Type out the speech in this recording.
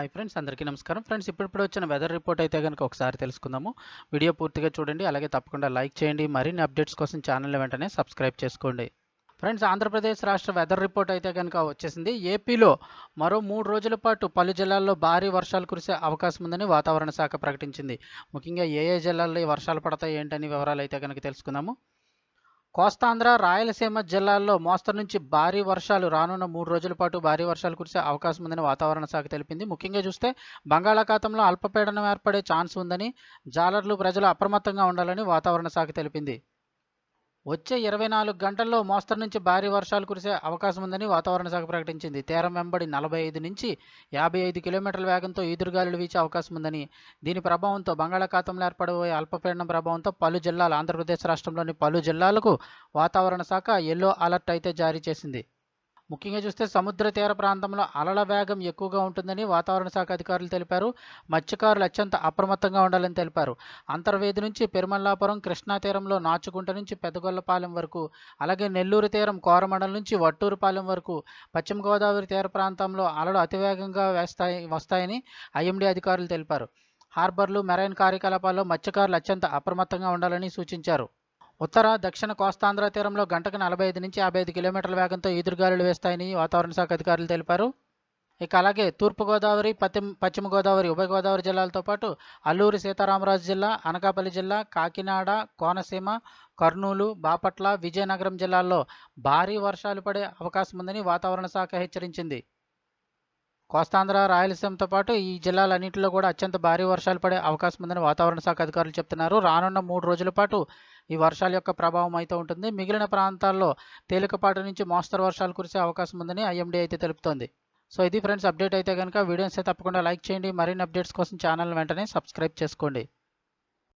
Hi friends అందరికీ నమస్కారం. Friends ఇప్పుడిప్పుడు వచ్చిన వెదర్ రిపోర్ట్ అయితే కనుక ఒకసారి తెలుసుకుందాము. వీడియో పూర్తిగా చూడండి అలాగే తప్పకుండా లైక్ చేయండి. మరిన్ని అప్డేట్స్ కోసం ఛానల్ వెంటనే సబ్స్క్రైబ్ చేసుకోండి. ఫ్రెండ్స్ ఆంధ్రప్రదేశ్ రాష్ట్ర వెదర్ రిపోర్ట్ అయితే కనుక వచ్చేసింది. ఏపీలో మరో మూడు రోజుల పాటు పలు జిల్లాల్లో భారీ వర్షాలు కురిసే అవకాశం ఉందని వాతావరణ శాఖ ప్రకటించింది. ముఖ్యంగా ఏ ఏ జిల్లాల్లో ఈ వర్షాలు పడతాయి ఏంటని వివరాలు అయితే కనుక తెలుసుకుందాము. కోస్తాంధ్ర రాయలసీమ జిల్లాల్లో మోస్తరు నుంచి భారీ వర్షాలు రానున్న మూడు రోజుల పాటు భారీ వర్షాలు కురిసే అవకాశం ఉందని వాతావరణ శాఖ తెలిపింది. ముఖ్యంగా చూస్తే బంగాళాఖాతంలో అల్పపీడనం ఏర్పడే ఛాన్స్ ఉందని జాలర్లు ప్రజలు అప్రమత్తంగా ఉండాలని వాతావరణ శాఖ తెలిపింది. వచ్చే ఇరవై నాలుగు గంటల్లో మోస్తరు నుంచి భారీ వర్షాలు కురిసే అవకాశం ఉందని వాతావరణ శాఖ ప్రకటించింది. తీరం వెంబడి నలభై ఐదు నుంచి యాభై ఐదు కిలోమీటర్ల వేగంతో ఈదురుగాలులు వీచే అవకాశం ఉందని దీని ప్రభావంతో బంగాళాఖాతంలో ఏర్పడబోయే అల్పపీడనం ప్రభావంతో పలు జిల్లాలు ఆంధ్రప్రదేశ్ రాష్ట్రంలోని పలు జిల్లాలకు వాతావరణ శాఖ ఎల్లో అలర్ట్ అయితే జారీ చేసింది. ముఖ్యంగా చూస్తే సముద్ర తీర ప్రాంతంలో అలల వేగం ఎక్కువగా ఉంటుందని వాతావరణ శాఖ అధికారులు తెలిపారు. మత్స్యకారులు అత్యంత అప్రమత్తంగా ఉండాలని తెలిపారు. అంతర్వేది నుంచి పెరుమల్లాపురం కృష్ణా తీరంలో నాచుకుంట నుంచి పెద్దగొల్లపాలెం వరకు అలాగే నెల్లూరు తీరం కోరమండలం నుంచి వట్టూరుపాలెం వరకు పశ్చిమ గోదావరి తీర ప్రాంతంలో అలలు అతివేగంగా వేస్తాయి వస్తాయని ఐఎండీ అధికారులు తెలిపారు. హార్బర్లు మెరైన్ కార్యకలాపాల్లో మత్స్యకారులు అత్యంత అప్రమత్తంగా ఉండాలని సూచించారు. ఉత్తర దక్షిణ కోస్తాంధ్ర తీరంలో గంటకు నలభై ఐదు నుంచి యాభై ఐదు కిలోమీటర్ల వేగంతో ఈదురుగాలులు వేస్తాయని వాతావరణ శాఖ అధికారులు తెలిపారు. ఇక అలాగే తూర్పుగోదావరి పశ్చిమ పశ్చిమ గోదావరి ఉభయ గోదావరి జిల్లాలతో పాటు అల్లూరి సీతారామరాజు జిల్లా అనకాపల్లి జిల్లా కాకినాడ కోనసీమ కర్నూలు బాపట్ల విజయనగరం జిల్లాల్లో భారీ వర్షాలు పడే అవకాశం ఉందని వాతావరణ శాఖ హెచ్చరించింది. కోస్తాంధ్ర రాయలసీమతో పాటు ఈ జిల్లాలన్నింటిలో కూడా అత్యంత భారీ వర్షాలు పడే అవకాశం ఉందని వాతావరణ శాఖ అధికారులు చెప్తున్నారు. రానున్న మూడు రోజుల పాటు ఈ వర్షాల యొక్క ప్రభావం అయితే ఉంటుంది. మిగిలిన ప్రాంతాల్లో తేలికపాటి నుంచి మోస్తరు వర్షాలు కురిసే అవకాశం ఉందని ఐఎండీ అయితే తెలుపుతోంది. సో ఇది ఫ్రెండ్స్ అప్డేట్ అయితే కనుక వీడియోస్ అయితే తప్పకుండా లైక్ చేయండి. మరిన్ని అప్డేట్స్ కోసం ఛానల్ వెంటనే సబ్స్క్రైబ్ చేసుకోండి.